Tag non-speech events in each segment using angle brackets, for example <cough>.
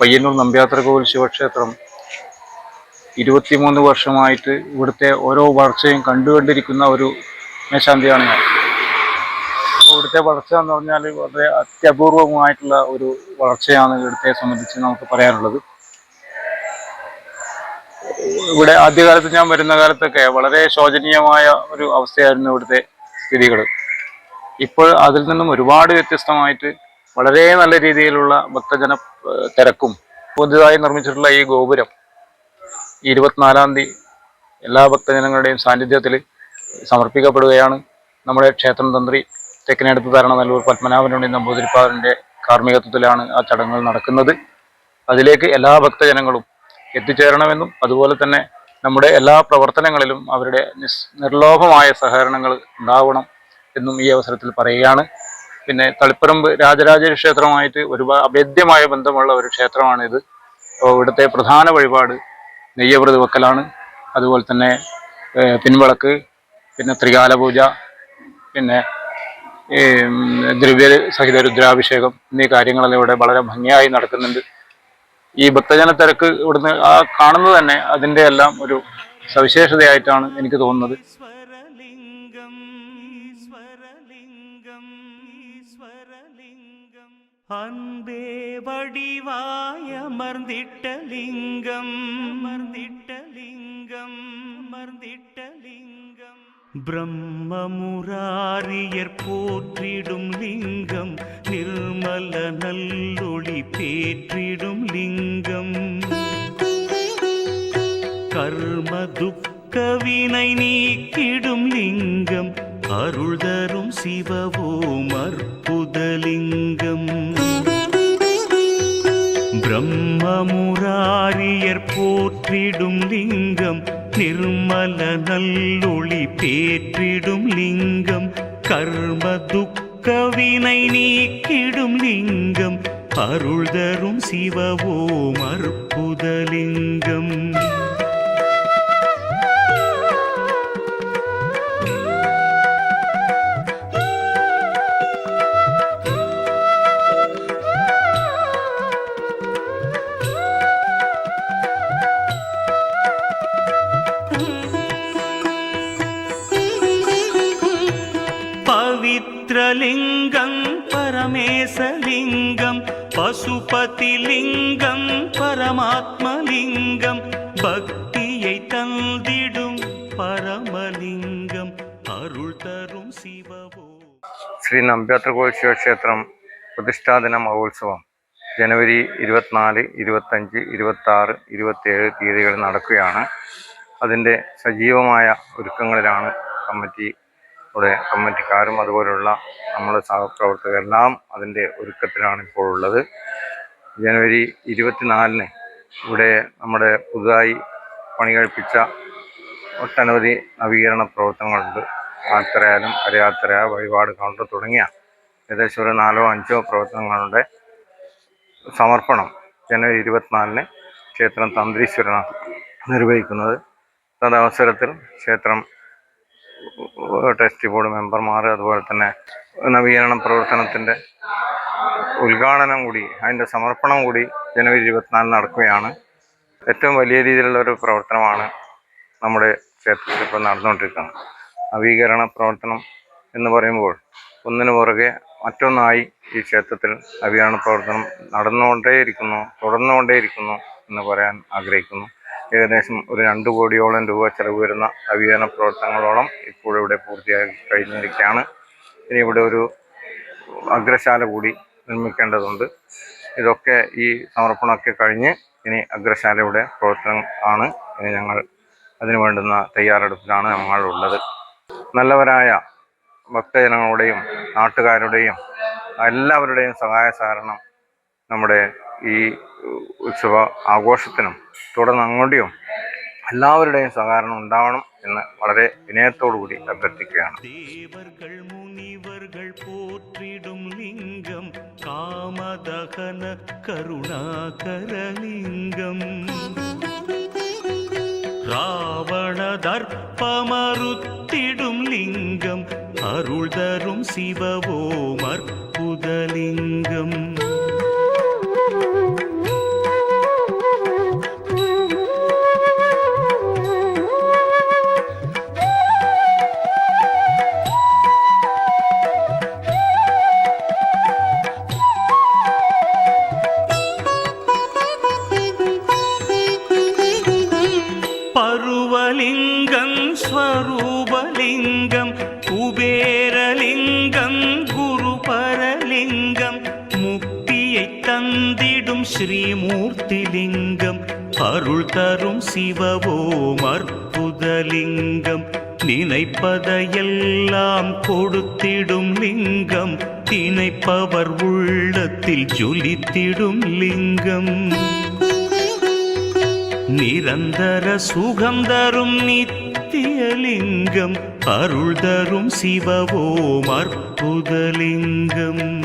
പയ്യന്നൂർ നമ്പ്യാത്രകോവിൽ ശിവക്ഷേത്രം ഇരുപത്തിമൂന്ന് വർഷമായിട്ട് ഇവിടുത്തെ ഓരോ വളർച്ചയും കണ്ടുകൊണ്ടിരിക്കുന്ന ഒരു മേശാന്തിയാണ് ഞാൻ. ഇവിടുത്തെ വളർച്ച എന്ന് പറഞ്ഞാൽ വളരെ അത്യപൂർവമായിട്ടുള്ള ഒരു വളർച്ചയാണ് ഇവിടുത്തെ സംബന്ധിച്ച് നമുക്ക് പറയാനുള്ളത്. ഇവിടെ ആദ്യകാലത്ത് ഞാൻ വരുന്ന കാലത്തൊക്കെ വളരെ ശോചനീയമായ ഒരു അവസ്ഥയായിരുന്നു ഇവിടുത്തെ സ്ഥിതികൾ ഇപ്പോൾ അതിൽ നിന്നും ഒരുപാട് വ്യത്യസ്തമായിട്ട് വളരെ നല്ല രീതിയിലുള്ള ഭക്തജന തിരക്കും പുതുതായി നിർമ്മിച്ചിട്ടുള്ള ഈ ഗോപുരം ഇരുപത്തിനാലാം തീയതി എല്ലാ ഭക്തജനങ്ങളുടെയും സാന്നിധ്യത്തിൽ സമർപ്പിക്കപ്പെടുകയാണ്. നമ്മുടെ ക്ഷേത്രം തന്ത്രി തെക്കിനടുത്ത് തരണ നല്ലൂർ പത്മനാഭനുണ്ടി നമ്പൂതിരിപ്പാറിന്റെ കാർമ്മികത്വത്തിലാണ് ആ ചടങ്ങുകൾ നടക്കുന്നത്. അതിലേക്ക് എല്ലാ ഭക്തജനങ്ങളും എത്തിച്ചേരണമെന്നും അതുപോലെ തന്നെ നമ്മുടെ എല്ലാ പ്രവർത്തനങ്ങളിലും അവരുടെ നിർലോഭമായ സഹകരണങ്ങൾ ഉണ്ടാവണം എന്നും ഈ അവസരത്തിൽ പറയുകയാണ്. പിന്നെ തളിപ്പറമ്പ് രാജരാജ ക്ഷേത്രമായിട്ട് ഒരുപാട് അഭേദ്യമായ ബന്ധമുള്ള ഒരു ക്ഷേത്രമാണിത്. അപ്പോൾ ഇവിടുത്തെ പ്രധാന വഴിപാട് നെയ്യവ്രത് വെക്കലാണ്. അതുപോലെ തന്നെ പിൻവിളക്ക് പിന്നെ ത്രികാല പൂജ പിന്നെ ദ്രവ്യ സഹിത രുദ്രാഭിഷേകം എന്നീ കാര്യങ്ങളെല്ലാം ഇവിടെ വളരെ ഭംഗിയായി നടക്കുന്നുണ്ട്. ഈ ഭക്തജന തിരക്ക് ഇവിടുന്ന് ആ കാണുന്നത് തന്നെ അതിന്റെ എല്ലാം ഒരു സവിശേഷതയായിട്ടാണ് എനിക്ക് തോന്നുന്നത്. அன்பே வடிவாயமர்ந்திட்ட லிங்கம். மர்ந்திட்ட லிங்கம் மர்ந்திட்ட லிங்கம். பிரம்மமுராரியர் போற்றிடும் லிங்கம். நிர்மல நல்லொளி பேற்றிடும் லிங்கம். கர்ம துக்கவினை நீக்கிடும் லிங்கம். அருள் தரும் சிவவோமர் பிரம்மமுராரியர் போற்றிடும் லிங்கம் நிர்மல நல்லொளி பேற்றிடும் லிங்கம் கர்ம துக்கவினை நீக்கிடும் லிங்கம் அருள் தரும் சிவவோம் அற்புதலிங்கம் പശുപതിലിംഗം പരമാത്മലിംഗം ഭക്തിയെ തന്നിടും പരമലിംഗം അരുൾ തരും ശിവവോ. ശ്രീ നമ്പ്യാത്രകോവിൽ ശിവക്ഷേത്രം പ്രതിഷ്ഠാദിന മഹോത്സവം. ജനുവരി ഇരുപത്തിനാല് ഇരുപത്തഞ്ച് ഇരുപത്തി ആറ് ഇരുപത്തേഴ് തീയതികളിൽ നടക്കുകയാണ്. അതിന്റെ സജീവമായ ഒരുക്കങ്ങളിലാണ് കമ്മിറ്റി ഇവിടെ കമ്മിറ്റിക്കാരും അതുപോലുള്ള നമ്മുടെ സഹപ്രവർത്തകരെല്ലാം അതിന്റെ ഒരുക്കത്തിലാണ് ഇപ്പോൾ ഉള്ളത്. ജനുവരി ഇരുപത്തിനാലിന് ഇവിടെ നമ്മുടെ പുതുതായി പണി കഴിപ്പിച്ച ഒട്ടനവധി നവീകരണ പ്രവർത്തനങ്ങളുണ്ട്. ആൽത്തറയാലും അരയാത്ര വഴിപാട് കൗണ്ടർ തുടങ്ങിയ ഏകദേശം ഒരു നാലോ അഞ്ചോ പ്രവർത്തനങ്ങളുടെ സമർപ്പണം ജനുവരി ഇരുപത്തിനാലിന് ക്ഷേത്രം തന്ത്രീശ്വരനാണ് നിർവഹിക്കുന്നത്. തദവസരത്തിൽ ക്ഷേത്രം ടെസ്റ്റ് ബോർഡ് മെമ്പർമാർ അതുപോലെ തന്നെ നവീകരണ പ്രവർത്തനത്തിന്റെ ഉദ്ഘാടനം കൂടി അതിന്റെ സമർപ്പണം കൂടി ജനുവരി ഇരുപത്തിനാലിന് നടക്കുകയാണ്. ഏറ്റവും വലിയ രീതിയിലുള്ള ഒരു പ്രവർത്തനമാണ് നമ്മുടെ ക്ഷേത്രത്തിൽ ഇപ്പോൾ നടന്നുകൊണ്ടിരിക്കുന്നത്. നവീകരണ പ്രവർത്തനം എന്ന് പറയുമ്പോൾ ഒന്നിനു പുറകെ മറ്റൊന്നായി ഈ ക്ഷേത്രത്തിൽ നവീകരണ പ്രവർത്തനം നടന്നുകൊണ്ടേയിരിക്കുന്നു തുടർന്നുകൊണ്ടേയിരിക്കുന്നു എന്ന് പറയാൻ ആഗ്രഹിക്കുന്നു. ഏകദേശം ഒരു രണ്ട് കോടിയോളം രൂപ ചെലവ് വരുന്ന നവീകരണ പ്രവർത്തനങ്ങളോളം ഇപ്പോഴിവിടെ പൂർത്തിയാക്കി കഴിഞ്ഞിരിക്കുകയാണ്. ഇനി ഇവിടെ ഒരു അഗ്രശാല കൂടി നിർമ്മിക്കേണ്ടതുണ്ട്. ഇതൊക്കെ ഈ സമർപ്പണമൊക്കെ കഴിഞ്ഞ് ഇനി അഗ്രശാലയുടെ പ്രവർത്തനം ആണ്. ഇനി ഞങ്ങൾ അതിനു വേണ്ടുന്ന തയ്യാറെടുപ്പിലാണ് ഞങ്ങളുള്ളത് നല്ലവരായ ഭക്തജനങ്ങളുടെയും നാട്ടുകാരുടെയും എല്ലാവരുടെയും സഹായ സഹകരണം നമ്മുടെ ഈ ഉത്സവ ആഘോഷത്തിനും തുടർന്ന് അങ്ങോട്ടും എല്ലാവരുടെയും സഹകരണം ഉണ്ടാവണം. എന്ന് വളരെ വിനയത്തോടുകൂടി അഭ്യർത്ഥിക്കുകയാണ് ദേവർകൾ മുനിവർകൾ പോറ്റിടും ലിംഗം കാമദഹന കരുണാകരലിംഗം രാവണദർപ്പമറുത്തിടും ലിംഗം അരുൾ തരും ശിവവോമർ പുതലിംഗം சிவவோம் அற்புதலிங்கம் நினைப்பதையெல்லாம் கொடுத்திடும் லிங்கம். திணைப்பவர் உள்ளத்தில் ஜொலித்திடும் லிங்கம். நிரந்தர சுகம் தரும் நித்தியலிங்கம். அருள் தரும் சிவவோம் அற்புதலிங்கம்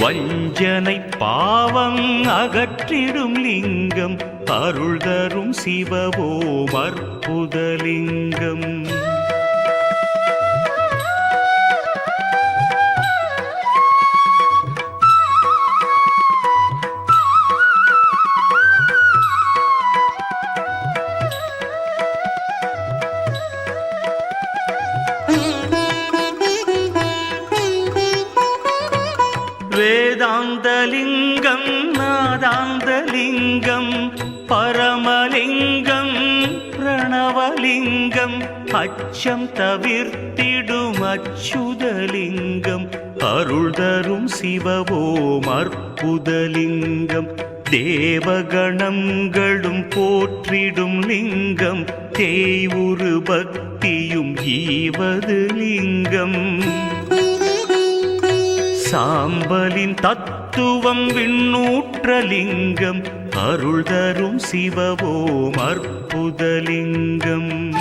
வஞ்சனை பாவம் அகற்றிடும் லிங்கம் அருள் தரும் சிவவோம் அற்புதலிங்கம். பிரணவலிங்கம் அச்சம் தவிர்த்திடும் அச்சுதலிங்கம் அருள் தரும் சிவவோம் அற்புதலிங்கம். தேவகணங்களும் போற்றிடும் லிங்கம். தேய்வுரு பக்தியும் ஈவது லிங்கம். சாம்பலின் தத்துவம் விண்ணூற்றலிங்கம் அருள் தரும் சிவவோம் அற்புதலிங்கம்.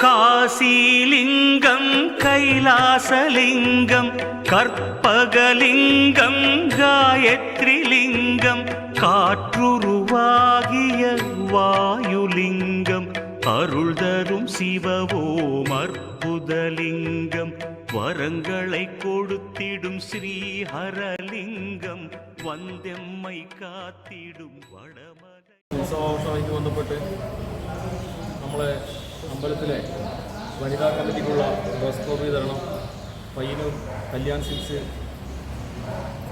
காசிலிங்கம் கைலாசலிங்கம் കർപ്പകലിംഗം ഗായത്രിലിംഗം കാറ്റുരുവാകിയ വായുലിംഗം അരുൾ തരും ശിവവോം അർബുദലിംഗം വരങ്ങളെ കൊടുത്തിടും ശ്രീഹരലിംഗം വന്ദ്യമ്മൈ കാത്തിടും വടമല ഉത്സവാവസാനിക്ക് ബന്ധപ്പെട്ട് നമ്മളെ അമ്പലത്തിലെ വനിതാ കമ്മിറ്റിക്കുള്ള ഡ്രസ് കോഡ് വിതരണം പയ്യന്നൂർ കല്യാൺ സിൽസ്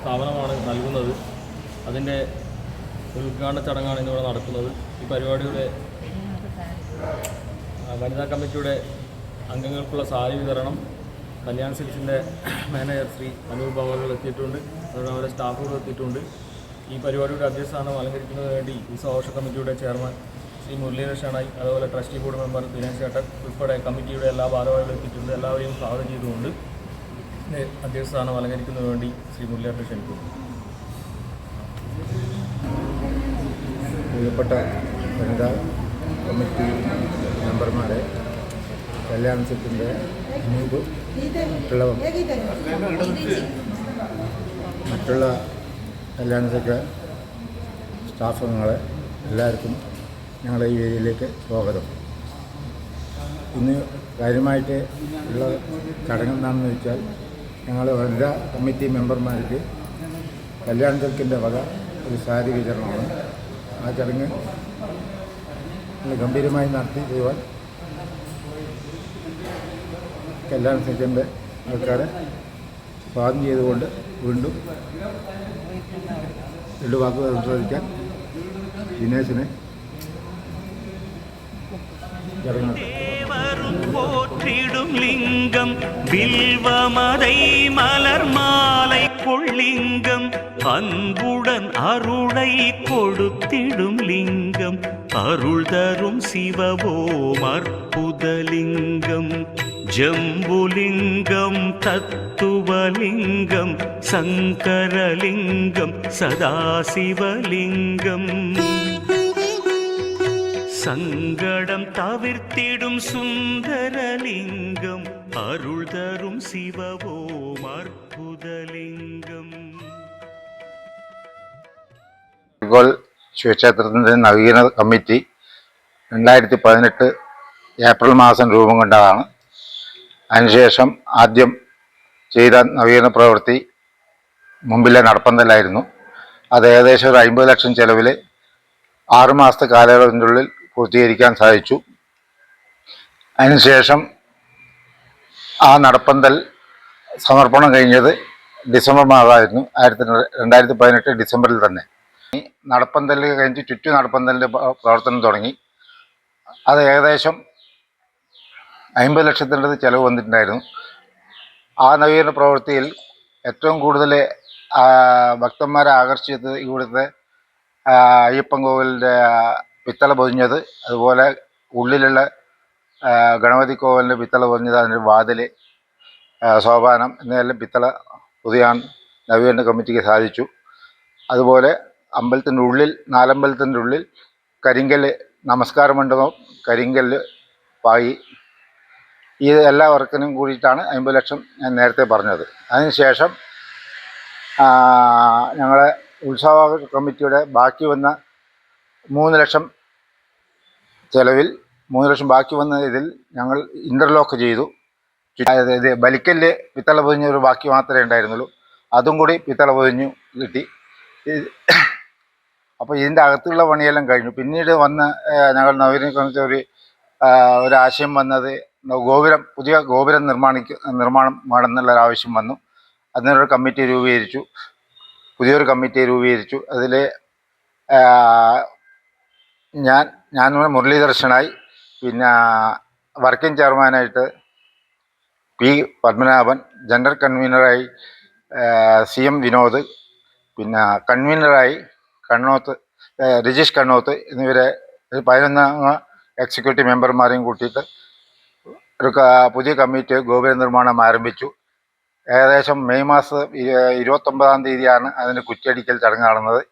സ്ഥാപനമാണ് നൽകുന്നത്. അതിന്റെ ഉദ്ഘാടന ചടങ്ങാണ് ഇന്നിവിടെ നടക്കുന്നത്. ഈ പരിപാടിയുടെ വനിതാ കമ്മിറ്റിയുടെ അംഗങ്ങൾക്കുള്ള സാരി വിതരണം കല്യാൺ സിൽസിന്റെ മാനേജർ ശ്രീ അനൂപ് ബാബുകൾ എത്തിയിട്ടുണ്ട്. അതുപോലെ അവരുടെ സ്റ്റാഫുകൾ എത്തിയിട്ടുണ്ട്. ഈ പരിപാടിയുടെ അധ്യസ്ഥാനം അലങ്കരിക്കുന്നതിന് വേണ്ടി ഉത്സവാഘോഷ കമ്മിറ്റിയുടെ ചെയർമാൻ ശ്രീ മുരളീധര ഷണായി അതുപോലെ ട്രസ്റ്റി ബോർഡ് മെമ്പർ ദിനേശ് ചേട്ടൻ ഉൾപ്പെടെ കമ്മിറ്റിയുടെ എല്ലാ ഭാരവാഹികളും എത്തിയിട്ടുണ്ട്. എല്ലാവരെയും സ്വാഗതം ചെയ്തുകൊണ്ട് ഇതിന്റെ അധ്യക്ഷസ്ഥാനം അലങ്കരിക്കുന്നതിന് വേണ്ടി ശ്രീ മുല്ലാട്ട് ക്ഷണിക്കുന്നു. പ്രിയപ്പെട്ട വനിതാ കമ്മിറ്റി മെമ്പർമാരെ കല്യാണത്തിന്റെ അനൂപ് മറ്റുള്ള മറ്റുള്ള കല്യാണത്തിന്റെ അംഗങ്ങളെ എല്ലാവർക്കും ഞങ്ങളെ ഈ ഏരിയയിലേക്ക് സ്വാഗതം. ഇന്ന് കാര്യമായിട്ട് ഉള്ള ചടങ്ങ് എന്താണെന്ന് വെച്ചാൽ ഞങ്ങൾ എല്ലാ കമ്മിറ്റി മെമ്പർമാർക്ക് കല്യാൺ വക ഒരു സാരി വിതരണമാണ്. ആ ചടങ്ങ് ഗംഭീരമായി നടത്തി ചെയ്യുവാൻ കല്യാൺ തിൽക്കിന്റെ ആൾക്കാരെ സ്വാഗതം ചെയ്തുകൊണ്ട് വീണ്ടും രണ്ട് വാക്കുകൾ സംസാരിക്കാൻ ദിനേശിനെ ചടങ്ങ് போற்றிடும் லிங்கம் வில்வமதை மலர் மாலை கொள்ளிங்கம் அன்புடன் அருளை கொடுத்திடும் லிங்கம் அருள் தரும் சிவவோம் அற்புதலிங்கம் ஜம்புலிங்கம் தத்துவலிங்கம் சங்கரலிங்கம் சதாசிவலிங்கம். சங்கடம் தவிர்த்திடும் சுந்தரலிங்கம் அருள் தரும் சிவவோம் அற்புதலிங்கம் ഇപ്പോൾ ശിവക്ഷേത്രത്തിൻ്റെ നവീകരണ കമ്മിറ്റി രണ്ടായിരത്തി പതിനെട്ട് ഏപ്രിൽ മാസം രൂപം കൊണ്ടതാണ് അതിനുശേഷം ആദ്യം ചെയ്ത നവീകരണ പ്രവൃത്തി മുമ്പിലെ നടപ്പന്തലായിരുന്നു അത് ഏകദേശം ഒരു അമ്പത് ലക്ഷം ചെലവിൽ ആറ് മാസത്തെ കാലയളവിൻ്റെ ഉള്ളിൽ പൂർത്തീകരിക്കാൻ സാധിച്ചു. അതിനുശേഷം ആ നടപ്പന്തൽ സമർപ്പണം കഴിഞ്ഞത് ഡിസംബർ മാസമായിരുന്നു. ആയിരത്തി രണ്ടായിരത്തി പതിനെട്ട് ഡിസംബറിൽ തന്നെ. നടപ്പന്തൽ കഴിഞ്ഞ് ചുറ്റു നടപ്പന്തലിന്റെ പ്രവർത്തനം തുടങ്ങി. അത് ഏകദേശം അമ്പത് ലക്ഷത്തിന്റെ ചിലവ് വന്നിട്ടുണ്ടായിരുന്നു. ആ നവീകരണ പ്രവൃത്തിയിൽ ഏറ്റവും കൂടുതൽ ഭക്തന്മാരെ ആകർഷിച്ചത് ഇവിടുത്തെ അയ്യപ്പൻ കോവിലിന്റെ പിത്തള പൊതിഞ്ഞത്. അതുപോലെ ഉള്ളിലുള്ള ഗണപതി കോവിലിന്റെ പിത്തള പൊതിഞ്ഞത് അതിന്റെ വാതിൽ സോപാനം എന്നെല്ലാം പിത്തള പൊതിയാൻ നവീകരണ കമ്മിറ്റിക്ക് സാധിച്ചു. അതുപോലെ അമ്പലത്തിന്റെ ഉള്ളിൽ നാലമ്പലത്തിന്റെ ഉള്ളിൽ കരിങ്കല്ല് നമസ്കാര മണ്ഡപം കരിങ്കല്ല് പായി. ഈ എല്ലാ വർക്കിനും കൂടിയിട്ടാണ് അമ്പത് ലക്ഷം ഞാൻ നേരത്തെ പറഞ്ഞത്. അതിനുശേഷം ഞങ്ങളെ ഉത്സവ കമ്മിറ്റിയുടെ ബാക്കി വന്ന മൂന്ന് ലക്ഷം ചിലവിൽ മൂന്ന് ലക്ഷം ബാക്കി വന്ന ഇതിൽ ഞങ്ങൾ ഇന്റർലോക്ക് ചെയ്തു. അതായത് ബലിക്കല്ല് പിത്തള പൊതിഞ്ഞ ഒരു ബാക്കി മാത്രമേ ഉണ്ടായിരുന്നുള്ളൂ. അതും കൂടി പിത്തള പൊതിഞ്ഞു കിട്ടി. <coughs> അപ്പോൾ ഇതിന്റെ അകത്തുള്ള പണിയെല്ലാം കഴിഞ്ഞു. പിന്നീട് വന്ന് ഞങ്ങൾ നവീകരിക്കുന്ന ഒരു ഒരു ആശയം വന്നത് ഗോപുരം പുതിയ ഗോപുരം നിർമ്മാണിക്ക നിർമ്മാണം വേണമെന്നുള്ള ഒരു ആവശ്യം വന്നു. അതിനൊരു കമ്മിറ്റി രൂപീകരിച്ചു. പുതിയൊരു കമ്മിറ്റി രൂപീകരിച്ചു. അതിൽ ഞാൻ ഞാൻ മുരളീദർശനായി പിന്നെ വർക്കിംഗ് ചെയർമാനായിട്ട് പി പത്മനാഭൻ ജനറൽ കൺവീനറായി സി എം വിനോദ് പിന്നെ കൺവീനറായി കണ്ണോത്ത് രജീഷ് കണ്ണോത്ത് എന്നിവരെ പതിനൊന്നാം എക്സിക്യൂട്ടീവ് മെമ്പർമാരെയും കൂട്ടിയിട്ട് ഒരു പുതിയ കമ്മിറ്റി ഗോപുര നിർമ്മാണം ആരംഭിച്ചു. ഏകദേശം മെയ് മാസം ഇരു- ഇരുപത്തൊമ്പതാം തീയതിയാണ് അതിന് കുറ്റിയടിക്കൽ ചടങ്ങ് നടന്നത്.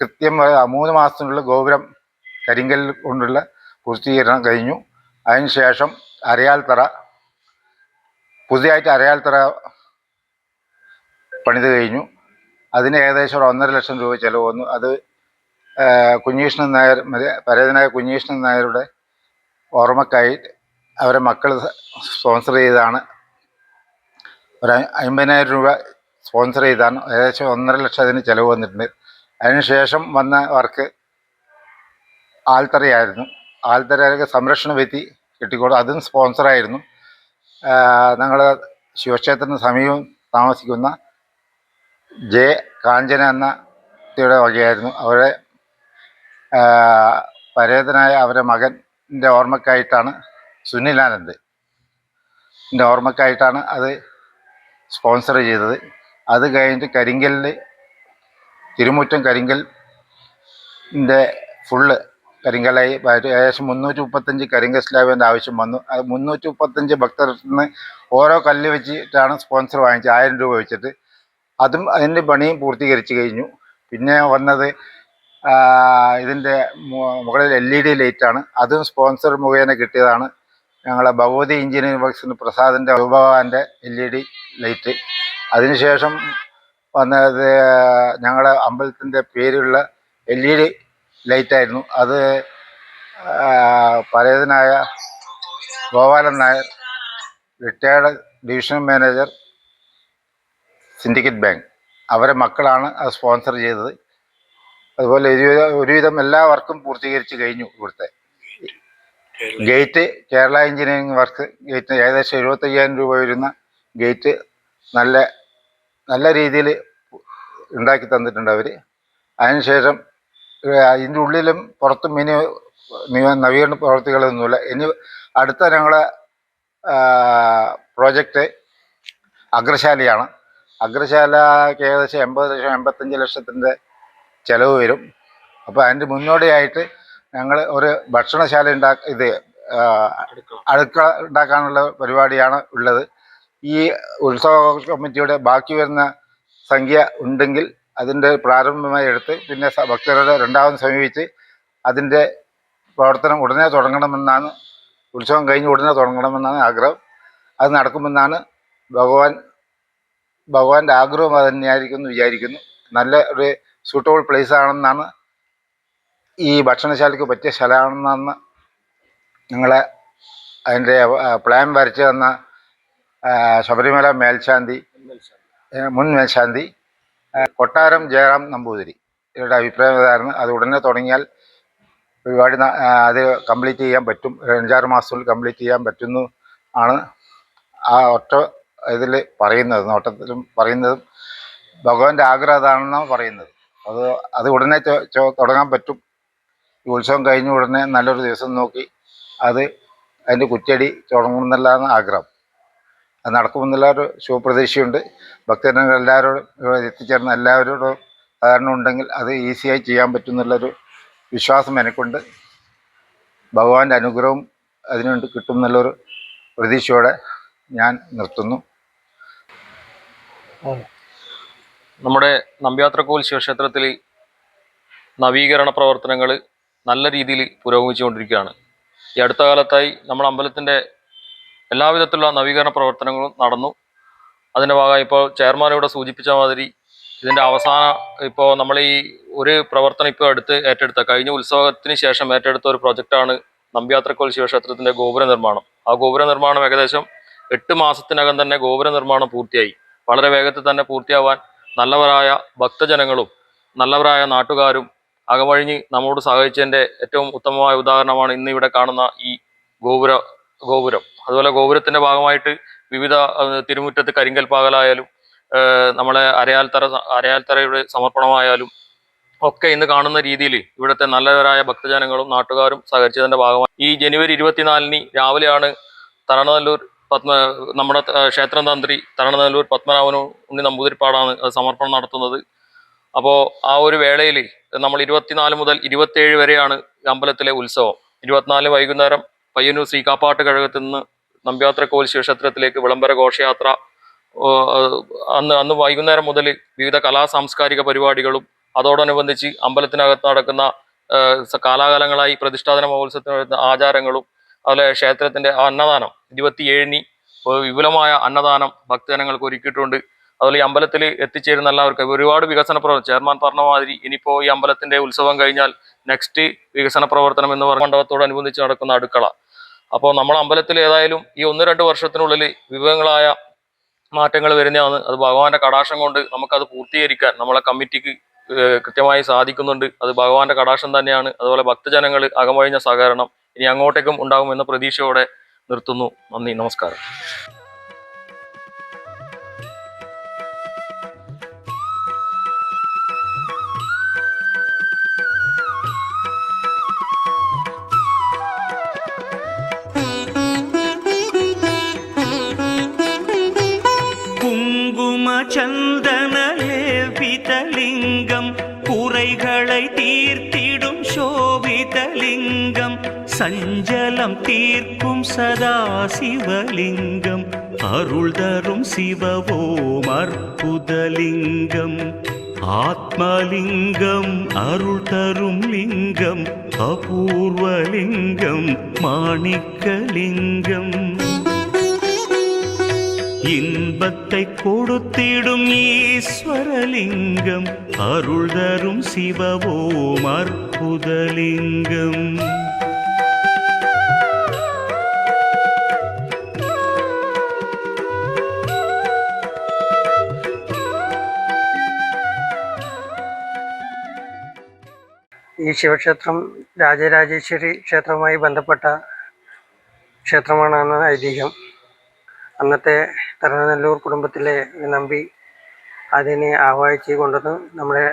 കൃത്യം മൂന്ന് മാസത്തിനുള്ളിൽ ഗോപുരം കരിങ്കൽ കൊണ്ടുള്ള പൂർത്തീകരണം കഴിഞ്ഞു. അതിനുശേഷം അരയാൽത്തറ പുതിയതായിട്ട് അരയാൽത്തറ പണിത് കഴിഞ്ഞു. അതിന് ഏകദേശം ഒരു ഒന്നര ലക്ഷം രൂപ ചിലവ് വന്നു. അത് കുഞ്ഞീഷ്ണൻ നായർ പരേതനായ കുഞ്ഞീഷ്ണൻ നായരുടെ ഓർമ്മക്കായി അവരെ മക്കൾ സ്പോൺസർ ചെയ്താണ്. ഒരു അമ്പതിനായിരം രൂപ സ്പോൺസർ ചെയ്താണ്. ഏകദേശം ഒന്നര ലക്ഷം അതിന് ചിലവ് വന്നിട്ടുണ്ട്. അതിനുശേഷം വന്ന വർക്ക് ആൽത്തറയായിരുന്നു. ആൽത്തറയിലൊക്കെ സംരക്ഷണ വ്യക്തി കെട്ടിക്കോട് അതും സ്പോൺസറായിരുന്നു ഞങ്ങൾ ശിവക്ഷേത്രത്തിന് സമീപം താമസിക്കുന്ന ജെ കാഞ്ചന എന്ന വ്യക്തിയുടെ വകയായിരുന്നു. അവരെ പരേതനായ അവരുടെ മകന്റെ ഓർമ്മക്കായിട്ടാണ് സുനിലാനന്ദ്. എന്റെ ഓർമ്മക്കായിട്ടാണ് അത് സ്പോൺസർ ചെയ്തത്. അത് കഴിഞ്ഞിട്ട് കരിങ്കലിൽ തിരുമുറ്റം കരിങ്കലിന്റെ ഫുള്ള് കരിങ്കലായി. ഏകദേശം മുന്നൂറ്റി മുപ്പത്തഞ്ച് കരിങ്കൽ സ്ലാബിന്റെ ആവശ്യം വന്നു. അത് മുന്നൂറ്റി മുപ്പത്തഞ്ച് ഭക്തരിൽ ഓരോ കല്ല് വെച്ചിട്ടാണ് സ്പോൺസർ വാങ്ങിച്ചത്. ആയിരം രൂപ വെച്ചിട്ട്. അതും അതിന്റെ പണിയും പൂർത്തീകരിച്ച് കഴിഞ്ഞു. പിന്നെ വന്നത് ഇതിന്റെ മുകളിൽ എൽ ഇ ഡി ലൈറ്റാണ് അതും സ്പോൺസർ മുഖേന കിട്ടിയതാണ്. ഞങ്ങളെ ഭഗവതി എഞ്ചിനീയറിംഗ് വർക്സിന് പ്രസാദിന്റെ വിഭവാന്റെ എൽ ഇ ഡി ലൈറ്റ് അതിനുശേഷം വന്നത് ഞങ്ങളുടെ അമ്പലത്തിന്റെ പേരുള്ള എൽ ഇ ഡി ലൈറ്റായിരുന്നു. അത് ആ, പരേതനായ Gopalan Nair retired division manager Syndicate Bank. അവരെ മക്കളാണ് അത് സ്പോൺസർ ചെയ്തത്. അതുപോലെ ഒരുവിധം എല്ലാ വർക്കും പൂർത്തീകരിച്ച് കഴിഞ്ഞു ഇവിടുത്തെ. Gate Kerala engineering work gate ഏകദേശം എഴുപത്തയ്യായിരം രൂപ വരുന്ന ഗേറ്റ് നല്ല നല്ല രീതിയിൽ ഉണ്ടാക്കി തന്നിട്ടുണ്ട് അവർ അതിനുശേഷം അതിന്റെ ഉള്ളിലും പുറത്തും ഇനി നിവ- നവീകരണ പ്രവർത്തികളൊന്നുമില്ല. ഇനി അടുത്ത ഞങ്ങളെ പ്രോജക്റ്റ് അഗ്രശാലയാണ്. അഗ്രശാലക്ക് ഏകദേശം എൺപത് ലക്ഷം എൺപത്തഞ്ച് ലക്ഷത്തിന്റെ ചിലവ് വരും. അപ്പോൾ അതിന്റെ മുന്നോടിയായിട്ട് ഞങ്ങൾ ഒരു ഭക്ഷണശാല ഉണ്ടാ ഇത് അടുക്കള ഉണ്ടാക്കാനുള്ള പരിപാടിയാണ് ഉള്ളത്. ഈ ഉത്സവ കമ്മിറ്റിയുടെ ബാക്കി വരുന്ന സംഖ്യ ഉണ്ടെങ്കിൽ അതിന്റെ പ്രാരംഭമായി എടുത്ത് പിന്നെ ഭക്തരുടെ രണ്ടാമത് സമീപിച്ച് അതിന്റെ പ്രവർത്തനം ഉടനെ തുടങ്ങണമെന്നാണ് ഉത്സവം കഴിഞ്ഞ് ഉടനെ തുടങ്ങണമെന്നാണ് ആഗ്രഹം. അത് നടക്കുമെന്നാണ് ഭഗവാൻ ഭഗവാന്റെ ആഗ്രഹം അത് തന്നെയായിരിക്കും എന്ന് വിചാരിക്കുന്നു. നല്ല ഒരു സൂട്ടബിൾ പ്ലേസ് ആണെന്നാണ് ഈ ഭക്ഷണശാലയ്ക്ക് പറ്റിയ സ്ഥലമാണെന്നാണ് ഞങ്ങളെ അതിന്റെ പ്ലാൻ വരച്ചു തന്ന ശബരിമല മേൽശാന്തി മുൻ മേൽശാന്തി കൊട്ടാരം ജയറാം നമ്പൂതിരി. ഇവരുടെ അഭിപ്രായം ഇതായിരുന്നു. അത് ഉടനെ തുടങ്ങിയാൽ ഒരുപാട് അത് കംപ്ലീറ്റ് ചെയ്യാൻ പറ്റും. അഞ്ചാറ് മാസത്തിൽ കംപ്ലീറ്റ് ചെയ്യാൻ പറ്റുന്നു ആണ് ആ ഒറ്റ ഇതിൽ പറയുന്നത് നോട്ടത്തിലും പറയുന്നതും. ഭഗവാന്റെ ആഗ്രഹം അതാണെന്നാണ് പറയുന്നത്. അത് അത് ഉടനെ തുടങ്ങാൻ പറ്റും. ഈ ഉത്സവം കഴിഞ്ഞ ഉടനെ നല്ലൊരു ദിവസം നോക്കി അത് അതിന്റെ കുറ്റടി തുടങ്ങുമെന്നുള്ളതാണ് ആഗ്രഹം. അത് നടക്കുമെന്നുള്ള ഒരു ശുഭപ്രതീക്ഷയുണ്ട്. ഭക്തജനങ്ങൾ എല്ലാവരോടും എത്തിച്ചേർന്ന എല്ലാവരോടും സഹകരണം ഉണ്ടെങ്കിൽ അത് ഈസിയായി ചെയ്യാൻ പറ്റും എന്നുള്ളൊരു വിശ്വാസം എനിക്കുണ്ട്. ഭഗവാന്റെ അനുഗ്രഹവും അതിനുണ്ട് കിട്ടും എന്നുള്ളൊരു പ്രതീക്ഷയോടെ ഞാൻ നിർത്തുന്നു. നമ്മുടെ നമ്പ്യാത്രക്കോൽ ശിവക്ഷേത്രത്തിൽ നവീകരണ പ്രവർത്തനങ്ങൾ നല്ല രീതിയിൽ പുരോഗമിച്ചുകൊണ്ടിരിക്കുകയാണ്. ഈ അടുത്ത കാലത്തായി നമ്മുടെ അമ്പലത്തിന്റെ എല്ലാവിധത്തിലുള്ള നവീകരണ പ്രവർത്തനങ്ങളും നടന്നു. അതിന്റെ ഭാഗമായി ഇപ്പോൾ ചെയർമാൻ ഇവിടെ സൂചിപ്പിച്ച മാതിരി ഇതിന്റെ അവസാന ഇപ്പോൾ നമ്മൾ ഈ ഒരു പ്രവർത്തനം ഇപ്പോൾ എടുത്ത് ഏറ്റെടുത്ത കഴിഞ്ഞ ഉത്സവത്തിന് ശേഷം ഏറ്റെടുത്ത ഒരു പ്രൊജക്റ്റാണ് നമ്പ്യാത്രക്കോൽ ശിവക്ഷേത്രത്തിന്റെ ഗോപുര നിർമ്മാണം. ആ ഗോപുര നിർമ്മാണം ഏകദേശം എട്ട് മാസത്തിനകം തന്നെ ഗോപുര നിർമ്മാണം പൂർത്തിയായി. വളരെ വേഗത്തിൽ തന്നെ പൂർത്തിയാവാൻ നല്ലവരായ ഭക്തജനങ്ങളും നല്ലവരായ നാട്ടുകാരും അകമഴിഞ്ഞ് നമ്മോട് സഹായിച്ചതിന്റെ ഏറ്റവും ഉത്തമമായ ഉദാഹരണമാണ് ഇന്ന് ഇവിടെ കാണുന്ന ഈ ഗോപുര ഗോപുരം. അതുപോലെ ഗോപുരത്തിന്റെ ഭാഗമായിട്ട് വിവിധ തിരുമുറ്റത്ത് കരിങ്കൽ പാകലായാലും നമ്മളെ അരയാൽത്തറ അരയാൽത്തറയുടെ സമർപ്പണമായാലും ഒക്കെ ഇന്ന് കാണുന്ന രീതിയിൽ ഇവിടുത്തെ നല്ലവരായ ഭക്തജനങ്ങളും നാട്ടുകാരും സഹകരിച്ചതിന്റെ ഭാഗമായി. ഈ ജനുവരി ഇരുപത്തിനാലിന് രാവിലെയാണ് തരണനല്ലൂർ പത്മ നമ്മുടെ ക്ഷേത്രം തന്ത്രി തരണനല്ലൂർ പത്മനാഭനും ഉണ്ണി നമ്പൂതിരിപ്പാടാണ് സമർപ്പണം നടത്തുന്നത്. അപ്പോൾ ആ ഒരു വേളയിൽ നമ്മൾ ഇരുപത്തിനാല് മുതൽ ഇരുപത്തിയേഴ് വരെയാണ് അമ്പലത്തിലെ ഉത്സവം. ഇരുപത്തിനാല് വൈകുന്നേരം പയ്യന്നൂർ ശ്രീകാപ്പാട്ട് കഴകത്തു നിന്ന് നമ്പ്യാത്ര കോൽ ശിവക്ഷേത്രത്തിലേക്ക് വിളംബര ഘോഷയാത്ര അന്ന് അന്ന് വൈകുന്നേരം മുതൽ വിവിധ കലാ സാംസ്കാരിക പരിപാടികളും അതോടനുബന്ധിച്ച് അമ്പലത്തിനകത്ത് നടക്കുന്ന കാലാകാലങ്ങളായി പ്രതിഷ്ഠാതന മഹോത്സവത്തിന് വരുന്ന ആചാരങ്ങളും അതുപോലെ ക്ഷേത്രത്തിന്റെ അന്നദാനം ഇരുപത്തിയേഴിന് വിപുലമായ അന്നദാനം ഭക്തജനങ്ങൾക്ക് ഒരുക്കിയിട്ടുണ്ട്. അതുപോലെ ഈ അമ്പലത്തിൽ എത്തിച്ചേരുന്ന എല്ലാവർക്കും ഒരുപാട് വികസന പ്രവർത്തനം ചെയർമാൻ പറഞ്ഞ മാതിരി ഇനിയിപ്പോൾ ഈ അമ്പലത്തിന്റെ ഉത്സവം കഴിഞ്ഞാൽ നെക്സ്റ്റ് വികസന പ്രവർത്തനം എന്ന് പറഞ്ഞ മണ്ഡപത്തോടനുബന്ധിച്ച് നടക്കുന്ന അടുക്കള. അപ്പോൾ നമ്മൾ അമ്പലത്തിൽ ഏതായാലും ഈ ഒന്ന് രണ്ട് വർഷത്തിനുള്ളിൽ വിവിധങ്ങളായ മാറ്റങ്ങൾ വരുന്നതാണ്. അത് ഭഗവാന്റെ കടാക്ഷം കൊണ്ട് നമുക്കത് പൂർത്തീകരിക്കാൻ നമ്മളെ കമ്മിറ്റിക്ക് കൃത്യമായി സാധിക്കുന്നുണ്ട്. അത് ഭഗവാന്റെ കടാക്ഷം തന്നെയാണ്. അതുപോലെ ഭക്തജനങ്ങൾ അകമഴിഞ്ഞ സഹകരണം ഇനി അങ്ങോട്ടേക്കും ഉണ്ടാകുമെന്ന പ്രതീക്ഷയോടെ നിർത്തുന്നു. നന്ദി. നമസ്കാരം. குமச்சந்தனேபிதலிங்கம் குறைகளை தீர்த்திடும் சோபிதலிங்கம். சஞ்சலம் தீர்க்கும் சதா சிவலிங்கம். அருள் தரும் சிவவோம் அற்புதலிங்கம். ஆத்மலிங்கம் அருள் தரும் லிங்கம். அபூர்வலிங்கம் மாணிக்கலிங்கம். இன்பத்தை கொடுத்திடும் ஈஸ்வரலிங்கம் அருள் தரும் சிவவோம் அற்புதலிங்கம் ഈ ശിവക്ഷേത്രം രാജരാജേശ്വരി ക്ഷേത്രവുമായി ബന്ധപ്പെട്ട ക്ഷേത്രമാണെന്ന് ഐതിഹ്യം അന്നത്തെ തരണനെല്ലൂർ കുടുംബത്തിലെ നമ്പി അതിനെ ആവാഹിച്ച് കൊണ്ടുവന്ന് നമ്മുടെ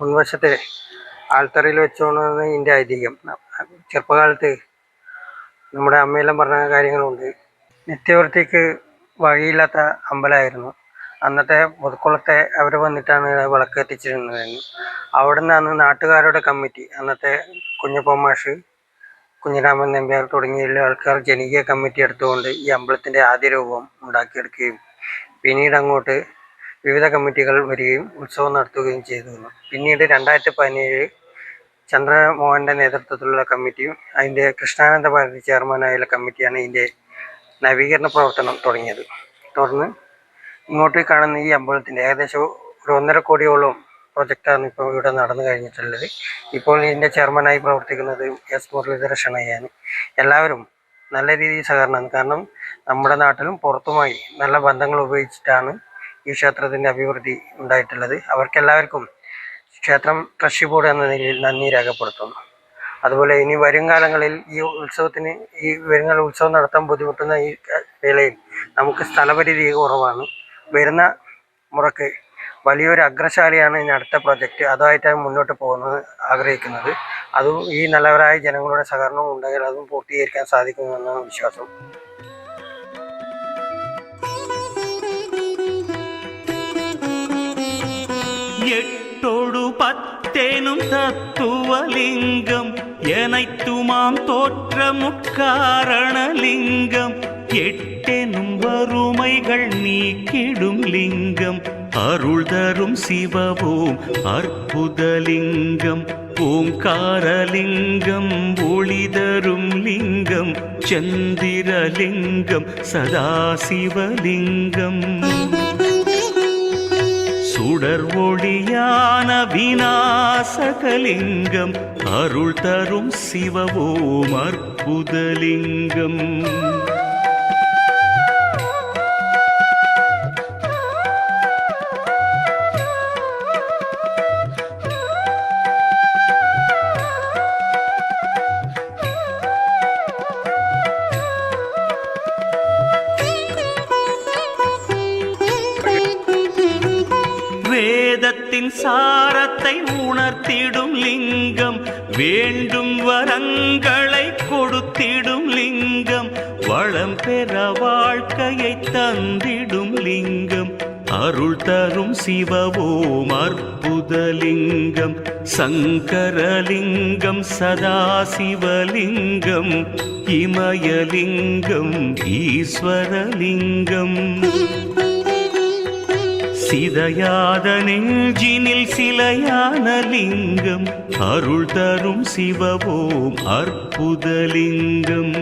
മുൻവശത്തെ ആൾത്തറയിൽ വെച്ചുകൊണ്ടാണ് ഇതിന്റെ ഐതിഹ്യം. ചെറുപ്പകാലത്ത് നമ്മുടെ അമ്മയെല്ലാം പറഞ്ഞ കാര്യങ്ങളുണ്ട്. നിത്യവൃത്തിക്ക് വഴിയില്ലാത്ത അമ്പലമായിരുന്നു. അന്നത്തെ പുതുക്കുളത്തെ അവർ വന്നിട്ടാണ് വിളക്ക് എത്തിച്ചിരുന്നത്. അവിടെ നിന്നാണ് നാട്ടുകാരുടെ കമ്മിറ്റി അന്നത്തെ കുഞ്ഞപ്പ മാഷ് കുഞ്ഞിരാമൻ നമ്പ്യാർ തുടങ്ങിയ ആൾക്കാർ ജനകീയ കമ്മിറ്റി എടുത്തുകൊണ്ട് ഈ അമ്പലത്തിന്റെ ആദ്യ രൂപം ഉണ്ടാക്കിയെടുക്കുകയും പിന്നീട് അങ്ങോട്ട് വിവിധ കമ്മിറ്റികൾ വരികയും ഉത്സവം നടത്തുകയും ചെയ്തിരുന്നു പിന്നീട് രണ്ടായിരത്തി പതിനേഴ് ചന്ദ്രമോഹന്റെ നേതൃത്വത്തിലുള്ള കമ്മിറ്റിയും അതിന്റെ കൃഷ്ണാനന്ദ ഭാരതി ചെയർമാനായുള്ള കമ്മിറ്റിയാണ് ഇതിന്റെ നവീകരണ പ്രവർത്തനം തുടങ്ങിയത്. തുടർന്ന് ഇങ്ങോട്ട് കാണുന്ന ഈ അമ്പലത്തിന്റെ ഏകദേശം ഒരു ഒന്നര കോടിയോളം പ്രൊജക്റ്റാണ് ഇപ്പോൾ ഇവിടെ നടന്നു കഴിഞ്ഞിട്ടുള്ളത്. ഇപ്പോൾ ഇതിന്റെ ചെയർമാനായി പ്രവർത്തിക്കുന്നത് എസ് മുരളീധര ഷണയ്യാണ്. എല്ലാവരും നല്ല രീതിയിൽ സഹകരണമാണ് കാരണം നമ്മുടെ നാട്ടിലും പുറത്തുമായി നല്ല ബന്ധങ്ങൾ ഉപയോഗിച്ചിട്ടാണ് ഈ ക്ഷേത്രത്തിന്റെ അഭിവൃദ്ധി ഉണ്ടായിട്ടുള്ളത്. അവർക്കെല്ലാവർക്കും ക്ഷേത്രം ട്രഷി ബോർഡ് എന്ന നിലയിൽ നന്ദി രേഖപ്പെടുത്തുന്നു. അതുപോലെ ഇനി വരും കാലങ്ങളിൽ ഈ ഉത്സവത്തിന് ഈ വരുന്ന ഉത്സവം നടത്താൻ ബുദ്ധിമുട്ടുന്ന ഈ വേളയിൽ നമുക്ക് സ്ഥലപരിധി കുറവാണ്. വരുന്ന മുറക്ക് വലിയൊരു അഗ്രശാലയാണ് ഇനി അടുത്ത പ്രൊജക്റ്റ് അതുമായിട്ടാണ് മുന്നോട്ട് പോകുന്നത് ആഗ്രഹിക്കുന്നത് അതും ഈ നല്ലവരായ ജനങ്ങളുടെ സഹകരണവും ഉണ്ടെങ്കിൽ അതും പൂർത്തീകരിക്കാൻ സാധിക്കുമെന്നാണ് വിശ്വാസം எட்டொடு பத்தேனும் தத்துவலிங்கம் எனைத்துமாம் தோற்ற முக்காரணலிங்கம் எட்டெனும் வறுமைகள் நீக்கிடும் லிங்கம் அருள் தரும் சிவவோம் அற்புதலிங்கம் ஓங்காரலிங்கம் ஒளி தரும் லிங்கம் சந்திரலிங்கம் சதாசிவலிங்கம். சுடர் ஒளியான விநாசகலிங்கம் அருள் தரும் சிவவோம் அற்புதலிங்கம். சிவவோம் அற்புதலிங்கம் சங்கரலிங்கம் சதாசிவலிங்கம் இமயலிங்கம் ஈஸ்வரலிங்கம். சிதையாத நெஞ்சினில் சிலையான லிங்கம் அருள் தரும் சிவவோம் அற்புதலிங்கம்.